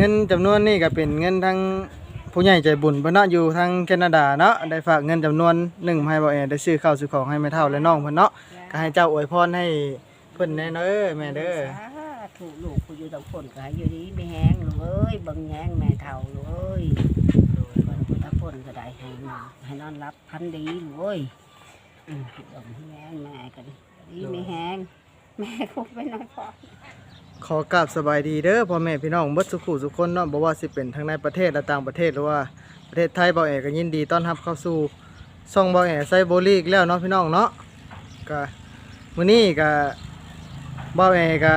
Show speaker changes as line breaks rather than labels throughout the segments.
เงินจำนวนนี้ก็เป็นเงินทั้งผู้ใหญ่ใจบุญเพิ่นเนาะอยู่ทางแคนาดาเนาะได้ฝากเงินจำนวนหนึ่งให้บ่แอได้ซื้อข้าวซื้อของให้แม่เฒ่าและน้องเพิ่นเนาะก็ให้เจ้าอวยพรให้เพิ่นแน่เด้อแม่เด้อ
ถูกลูกกูอยู่ตรงคนก็ให้อยู่ดีไม่แห้งลูกเอ้ยบิ่งแห้งแม่เฒ่าลูกเอ้ยเบิ่งพุทธพลก็ได้ให้มาให้นอนรับพันดีลูกเอ้ยอืมบิ่งแห้งแม่ก็ดีดีไม่แห้งแม่คงไปนอนพอ
ขอกราบสบายดีเด้อพ่อแม่พี่น้องเบิดสุขุสุขคนเนาะบ่ว่าสิเป็นทั้งในประเทศและต่างประเทศหรือว่าประเทศไทยบ่าแอก็ยินดีต้อนรับเข้าสู่ช่องบ่าแอไซโบลีกแล้วเนาะพี่น้องเนาะก็มื้อนี้ก็บ่าวแอก็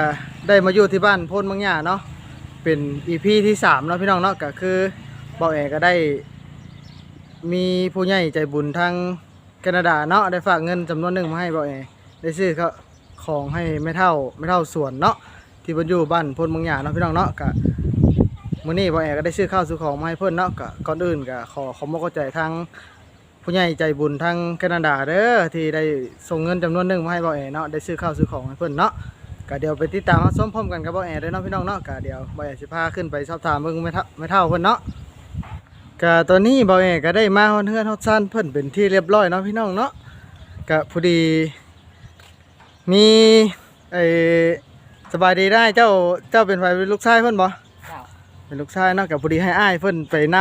ได้มาอยู่ที่บ้านโพนบางหญ้าเนาะเป็น EP ที่สามเนาะพี่น้องเนาะก็คือบ่าวแอก็ได้ มีผู้ใหญ่ใจบุญทางแคนาดาเนาะได้ฝากเงินจำนวนหนึ่งมาให้บ่าวแอได้ซื้อเขาของให้แม่เฒ่าแม่เฒ่าสวนเนาะ ที่เพิ่นอยู่บ้านพลบางอย่างเนาะพี่น้องเนาะก็มื้อนี้บ่แอก็ได้ซื้อข้าวซื้อของมาให้เพิ่นเนาะก็ก่อนอื่นก็ขอขอมกใจทางผู้ใหญ่ใจบุญทางแคนาดาเด้อที่ได้ส่งเงินจำนวนหนึ่งมาให้บ่แอเนาะได้ซื้อข้าวซื้อของให้เพิ่นเนาะก็เดี๋ยวไปติดตามรับชมพร้อมกันกับบ่แอเด้อเนาะพี่น้องเนาะก็เดี๋ยวบ่แอสิพาขึ้นไปสอบถามเบิ่งแม่เฒ่าแม่เฒ่าเพิ่นเนาะก็ตอนนี้บ่แอก็ได้มาฮอดเฮือนฮอดซ่านเพิ่นเป็นที่เรียบร้อยเนาะพี่น้องเนาะก็พอดีมีไอ้ สบายดีได้เจ้าเจ้าเป็นไฟเป็นลูกชายเพิ่นบ่
เจ้า
เป็นลูกชายเนาะกับพอดีให้อ้ายเพิ่นไปน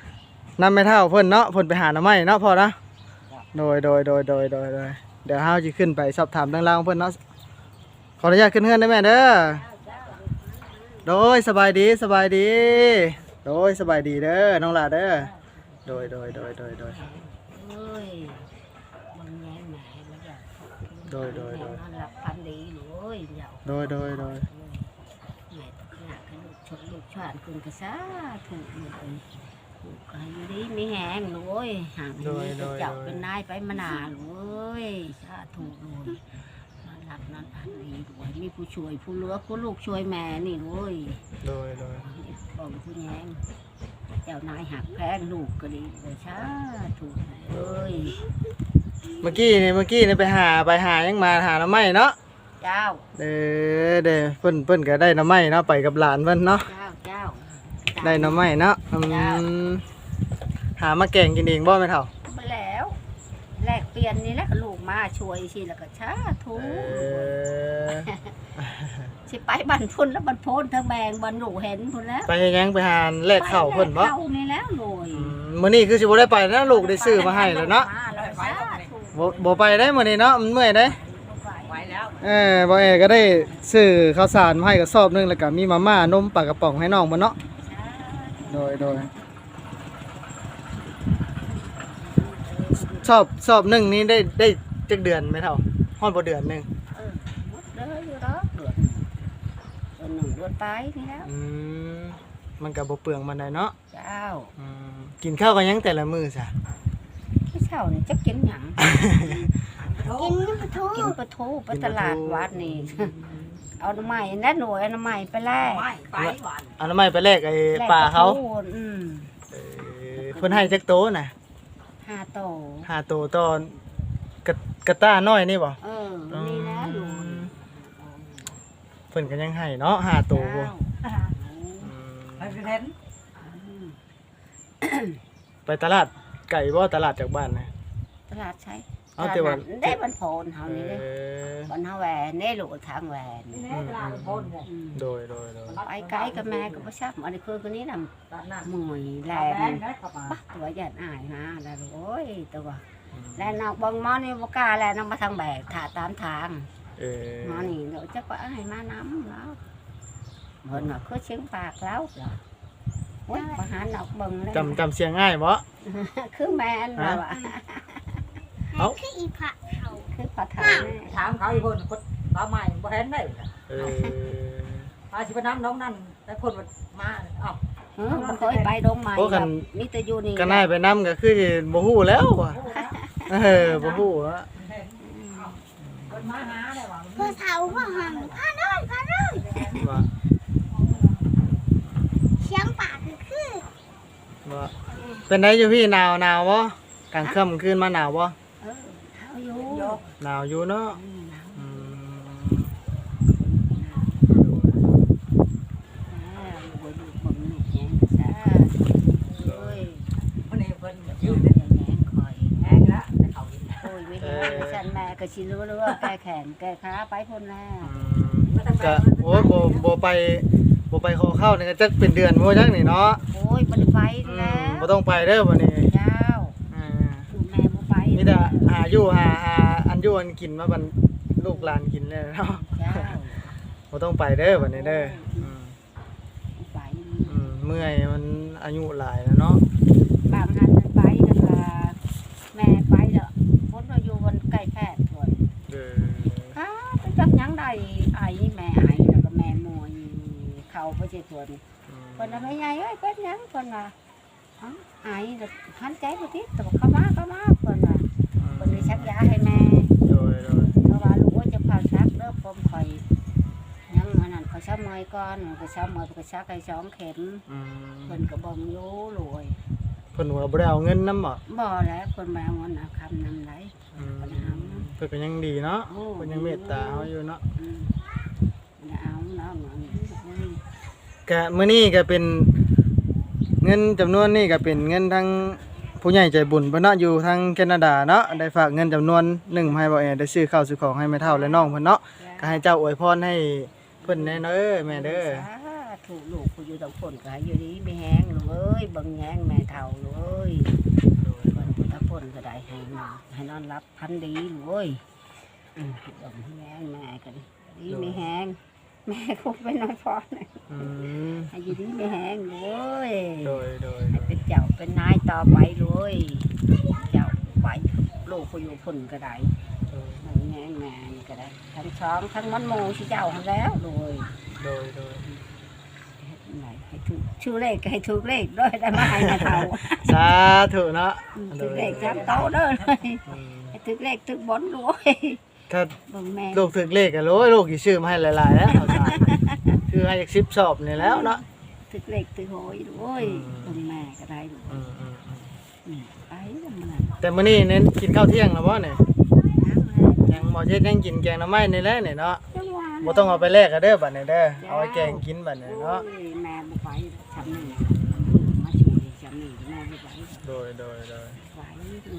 ำนำแม่เฒ่าเพิ่นเนาะเพิ่นไปหาหน่อไม้เนาะพอนะโดยโดยโดยโดยโดยโดยเดี๋ยวเฮาสิขึ้นไปสอบถามเรื่องราวของเพิ่นเนาะขออนุญาตขึ้นเฮือนได้ไหมเด้อโดยสบายดีสบายดี โดยสบายดีเด้อน้องหลาเด้อโดยโดยโดยโดยโดย
เอ้ยเบิ่งแห้งแม่แล้วก็
โดยโดยโดย
นอนรับพันดีลูกเอ้ยเดี๋ยว
โดยโดยโดย
แม่ตกหนักให้ลูกชดลูกชาติคุณกระซ่าถูกลูกเอ้ยลูกก็ให้อยู่ดีไม่แห้งลูกเอ้ยห่างให้มีแต่เจ้าเป็นนายไปมานานลูกเอ้ยสาถูกลูกนอนหลับนอนพันดีลูกเอ้ยมีผู้ช่วยผู้เหลือผู้ลูกช่วยแม่นี่ลูกเอ้ย
โดยโดย
บอกผู้แย้งเจ้านายหักแพงลูกก็ดีเลยสาถูกเอ้ย
เมื่อกี้นี่เมื่อกี้นี่ไปหาไปหายังมาหาหน่อไม้เนาะ
เจ้า
เด้อเด้อเพิ่นเพิ่นก็ได้หน้ำไม้เนาะไปกับหลานเพิ่นเนาะ
เจ้าเจ้า
ได้หน้ำไม้เนาะอืมหามาแกงกินเองบ่แม่เฒ่า
มาแล้ว แลกเปลี่ยนนี่แหละลูกมาช่วยสิแล้วก็ชาถู
เอกอ
สิไปบันพุ่นแล้วบันโพนทางแบงบันหนูเห็นพุ่นแล้ว
ไปเฮ็ดหยังไปหาแลกข้าวเพิ่นบ่
ไปแลกข้าวนี่แล้วเลย
อืมมื้อนี้คือสิบ่ได้ไปนะลูกได้ซื้อมาให้แล้วเนาะ
มาแล้วสาถูก
บ่บ่ไปได้มื้อนี้เนาะมันเมื่อยเด้
ไว้แล้ว
เออบ่เอก็ได้ซื้อข้าวสารมาให้กระสอบหนึงแล้วก็มีมาม่านมปลากระป๋องให้น้องเพิ่นเนาะโดยโดยสอบสอบหนึงนี้ได้ได้จักเดือนไหมเฒ่าฮอดบ่เดือนหนึง
เออหมดเลยอยู่ดอกเดือนเดือนหนึ่งเดือนไปนี่แล้ว
อืมมันก็บ่เปลืองมันได้เนาะ
เจ้า
อืมกินข้าวกันยังแต่ละมื้อซะ
ที่เช้านี่จะกินหยัง กินปลาทูกินปลาทูไปตลาดวัดนี่ เอาหน่อไม้นั่นหน่วยเอาหน่อไม้ไปแลก
ไปหวาน
เอาน้ำไม้ไปแลกไอ้ปลาเขา
แลกปลทูอืม
เออเพิ่นให้จักโตน่ะ
ห้าโต
ห้าโตตอนกระกระต้าน้อยนี่บ่
เออนี่นะหนู
เพิ่นก็ยังให้เนาะห้าโตบ่
เจ้า
อืม
ไปเห็น
ไปตลาดไก่บ่ตลาดจากบ้านนะ
ตลาดใช้
เอาแต่ว่า
ตลดนั้นได้บันโพนเฮา
เอ
นี่เด้
อ
บันเฮาแหวนได้ลูกทางแหวน
นี่แน่ตลาดคนเนี่ย
อืม
โดยโดยโดย
ไปไกลกับแม่ก็บ่ทราบอันนี้คือคนนี้น่ะ
ตลาดนั้น
หมวยแล
แรง
น
ได้เข้ามา
ปะตัวหยัดอายนะแล้วโอ้ยตัวแลนออกบางมอนี่บ่กล้าแลนออกมาทางแบกถ่าตามทาง
เออ
หมอนี่เดี๋ยวจะก็ให้มาน้ำแล้วเพิ่นว่าคือเชียงปากแล้วเหรอโอ้ยประหารออกเบิ่งเลย
จำจำเสียงง่ายบ่
คือแม่นว่าว่ะ
เอ้า
คืออีพระเขาคือพระเฒ่าแน่
ถามเขาอีกคนคนปลาใหม่บ่เห็นได้
เออ
ปลาสิไปน้ำน้องนั่นแต่คนมาอ้าว
เออบ่เคยไปดงใหม่ครับมีแต่อยู่นี่
ก็น่ายไปนํก็คือบ่ฮู้แล้วว่ะเออบ่ฮู้อะ
คนมาหาได้ว่า
พระเฒ่าว่าหันพระน้อยพระน้อย
ว่า
เชียงปากคือ
ว่าเป็นไดอยู่พี่หนาวหนาวบ่กลางค่ำคืนมาหนาวบ่
หนาวอยู่เนาะ
โอ้ยวั
นนี้ฝนหยืดแขนค
อย แห้งล้ว
แต่
เขาโอ้ยไม่นแม่ก็ชิรู้รู้ว่าแกแขนแกขาไปคนแน่จะ
โอ้ยบ่บไปโบไปขอเข้านี่ก็จะเป็นเดือนบ่จักนี่เนาะ
โอ้ยบันไป
อื
แล้มว
บ่ต้องไปเด้อวัน
นี้ มี
แต่หาอยู่หาหาอันอยู่อันกินมาบันลูกหลานกินเลยเนาะ
เจ้า
บ่ต้องไปเด้อบัดนี้เด้ออืม
บ่ไป
อืมเมื่อยมันอายุหลายแล้วเนาะ
บางหันมันไปแล้วก็แม่ไปแล้วคนเราอยู่บนใกล้แพทย์พุ่น
เด้อ
อ้าไปจักหยังได้ไอแม่ไอแล้วก็แม่มวยเข้าไปสิพุ่น
อืม
เพิ่นน่ะแม่ใหญ่เอ้ยเป็นหยังเพิ่นว่าเอ้าไอแล้วหันใจบ่ติดแต่ว่าเข้ามาเข้ามาเพิ่นว่าเพิ่นได้ชักยาให้แม่
โดยโดย
เพราะว่าลูกว่าจะพาชักเด้อผมข่อยยังอันนั้นเขาชักเม อยก่อนก็ชักเมอยก็ชักให้สองเข็ม
อืม
เพิ่นก็บ่มอยู่รวย
เพิ่นว่าบ่ได้เอาเงินนำบ่
บ่แล้วเพิ่นมาเอาเงินเอาคำนำไหล
อืม
เพิ่นเอา
เพิ่นก็ยังดีเนาะ
โอ้
เพิ่นยังเมตตาเฮาอยู่เนาะ
อืมเพิ่นเอาเนาะเงินนี่
ก็มื้อนี้ก็เป็นเงินจำนวนนี้ก็เป็นเงินทั้งผู้ใหญ่ใจบุญเพิ่นเนาะอยู่ทางแคนาดาเนาะได้ฝากเงินจำนวนหนึ่งมาให้บ่แอได้ซื้อข้าวซื้อของให้แม่เฒ่าและน้องเพิ่นเนาะก็ให้เจ้าอวยพรให้ เพิ่นแน่เด้อแม่เด้อ
ถูกลูกผู้อยู่ตรงคนก็ให้อยู่ดีไม่แห้งลูกเอ้ยเบิ่งแยงแม่เฒ่าลูกเอ้ยเพิ่นพุทธพลก็ได้ให้นอนให้นอนรับพันดีลูกเอ้ยอืมเบิ่งแยงแม่ก็ดีไม่แห้งแม่คงไปน้อยพอนะ
อืม
ให้อยู่ดีไม่แห้งลูกเอ้ย
โดยโดย
ให้เป็นเจ้าเป็นนายต่อไปเลยเจ้าไปลูกผู้อยู่พุ่นก็ได้
โดย
เบิ่ง แยงแม่นี่ก็ได้ทั้งช้องทั้งมันโมสิเจ้าหั้นแล้วเลย
โดยโดย
ไหนให้ถูกชื่อเลขก็ให้ถูกเลขด้วยได้มาให้มาเท่า
สาธุเนาะ
ถูกเลขจำโตะเด้อเลย
อืม
ให้ถูกเลขถูกบนด้วย
ถ้า
เบิ่งแม่
ลูกถึกเลขกันโอ้ยลูกกี่ชื่อมาให้หลายๆแล้วเอาสารคือให้จาก10สอบนี่แล้วเนาะ
ถูกเลขถูกโหยด้วย
อืม
เบิ่งแม่ก็ได้ด้วย
อืมอืมอืม
อืมไปแล้วมันน่ะ
แต่มื้อนี้เน้นกินข้าวเที่ยงแล้วบ่เนี่ย
น้ำแล้ว
ยังหมอเช็ดยังกินแกงหน่อไม้นี่แหละเนี่ยเนาะ
จังหวะ
บ่ต้องเอาไปแลกกันเด้อบัดนี้เด้อเอาไว้แกงกินบัดนี้เนาะ
โอ้ยแม่บ่ไปทำนี่มาช่วยทำนี่แม่บ่ไป
โดยโดยโดย
ไหว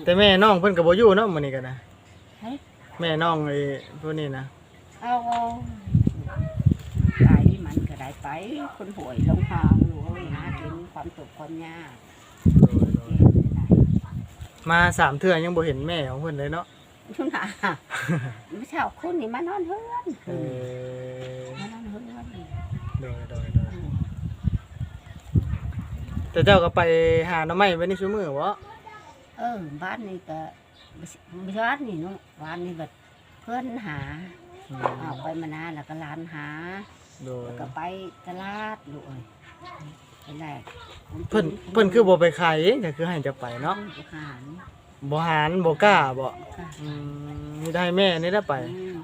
แต่แม่น้องเพิ่นก็บ่อยู่เนาะมื้อนี้กันนะ
เฮ้ย
แม่น้องไอ้พวกนี้นะ
เอาไปมันก็ได้ไป คนป่วยลงทางหนูหากินความสุขความยาก
โดยโดยมาสามเทื่อยังบ่เห็นแม่ของเพิ่นเลยเนาะ
ชุนหาไม่ใช่เอาคุณนี่มานอนเฮือน
เออ
มานอนเฮือน
โดยโดยโดยแต่เจ้าก็ไปหาหน่อไม้ไว้ในซุมื้อบ่
เออบ้านนี่ก็ไม่ใช่บ้านนี่เนาะบ้านนี่แบบเพื่อนหา
อืม
ออกไปมานานแล้วก็ร้านหา
โดย
แล้วก็ไปตลาดด้วยไปแรก
เพิ่นเพิ่นคือบ่ไปขายเองก็คือให้เจะไปเนาะ
อาหาร
บ่หารบ่กล้าบ่
ค่ะ
อืมมีได้แม่นี่ได้ไป
อืม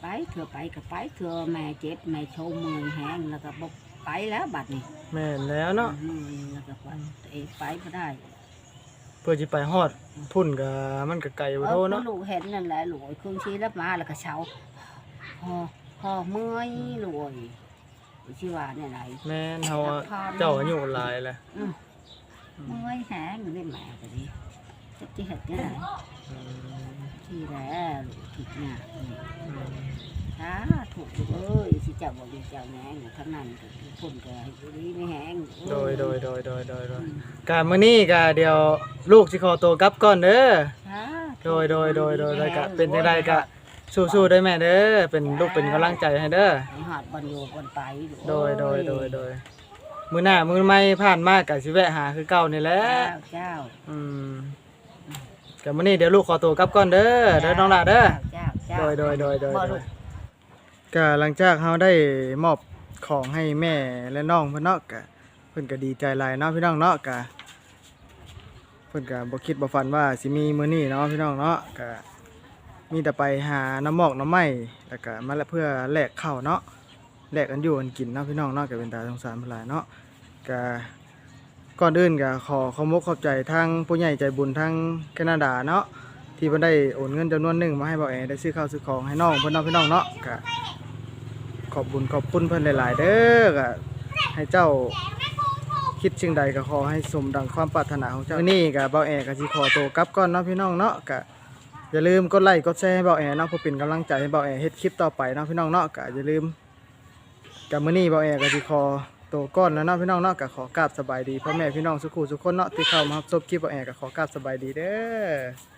ไปเถื่อไปก็ไปเถื่อแม่เจ็บแม่โชว์มือแห้งแล้วก็บอกไปแล้วบัดนี้
แม่นแล้วเนาะ
มือแล้วก็ไปตัวเองไปไม่ได้
เพื่อสิไปฮอดพุ่นก็มันก็ไกลบ่โท
เออ
เนาะ
ลูกเห็นนั่นแหละลูกไอ้เครื่องชี้รับมาแล้วก็เช้าพอพอเมื่อยลูกไอ้ชื่อว่าเนี่ยไหน
แม่นเฮาอะเจ้าอายุหลายแล้ว
อืมเมื่อยแห้งอยู่ในแม่ก็ดี จะที่เห็ดเนี่ยไหน
อืม
ที่แล้วลูกที่เนี่ย
อืม
ถ้าถูกลูกเอ้ยสิเจ้าบอกดีเจ้าแห้งข้างนั้นก็คือคนก็ให้อยู่ดีไม่แห้ง
โดยโดยโดยโดยโดยโดยกะมื้อนี้ก็เดี๋ยวลูกสิขอตัวกลับก่อนเด้อโดยโดยโดยโดยแล้วก็เป็นจังไดก็สู้ๆด้วยแม่เด้อเป็นลูกเป็นกำลังใจให้เด้อ
ให้หอดบอลอยู่บอลไปลูก
โดยโดยโดยโดยมื้อหน้ามื้อใหม่ผ่านมาก็สิแวะหาคือเก่านี่แหละ
เจ้าเจ้า
อืม ก็มื้อนี้เดี๋ยวลูกขอตัวกลับก่อนเด้อเด้อน้องหลาเด้อ
เจ้าเจ้า
โดยโดยโดยโดย
บ่
โด
ลู
ย
ก
ก็หลังจากเฮาได้มอบของให้แม่และน้องเพิ่นเนาะก็เพิ่นก็ดีใจหลายเนาะพี่น้องเนาะก็เพิ่นก็บ่คิดบ่ฝันว่าสิมีมื้อนี้เนาะพี่น้องเนาะก็มีแต่ไปหาน้ำหมอกน้ำไม้แล้วก็มาเพื่อแลกข้าวเนาะแลกกันอยู่กันกินเนาะพี่น้องเนาะก็เป็นตาสงสารเพิ่นหลายเนาะก็ ก่อนอื่นก็ขอขอมกขอบใจทางผู้ใหญ่ใจบุญทางแคนาดาเนาะที่เพิ่นได้โอนเงินจำนวนหนึ่งมาให้บ่าวแอได้ซื้อข้าวซื้อของให้น้องเพิ่นเนาะพี่น้องเนาะก็ขอบบุญขอบคุณเพิ่นหลาย ๆ เด้อก็ให้เจ้าคิดสิ่งใดก็ขอให้สมดังความปรารถนาของเจ้านี้ก็เบาแอก็สิขอตัวกลับก่อนเนาะพี่น้องเนาะก็อย่าลืมกดไลค์กดแชร์ให้เบาแอเนาะเพื่อเป็นกำลังใจให้เบาแอเฮ็ดคลิปต่อไปเนาะพี่น้องเนาะก็อย่าลืมกับมื้อนี้เบาแอก็สิขอ ตัวก้อนแล้วเนาะพี่น้องเนาะก็ขอกราบสบายดีพ่อแม่พี่น้องสุขุสุขคนเนาะที่เข้ามารับชมคลิปเบาแอก็ขอกราบสบายดีเด้อ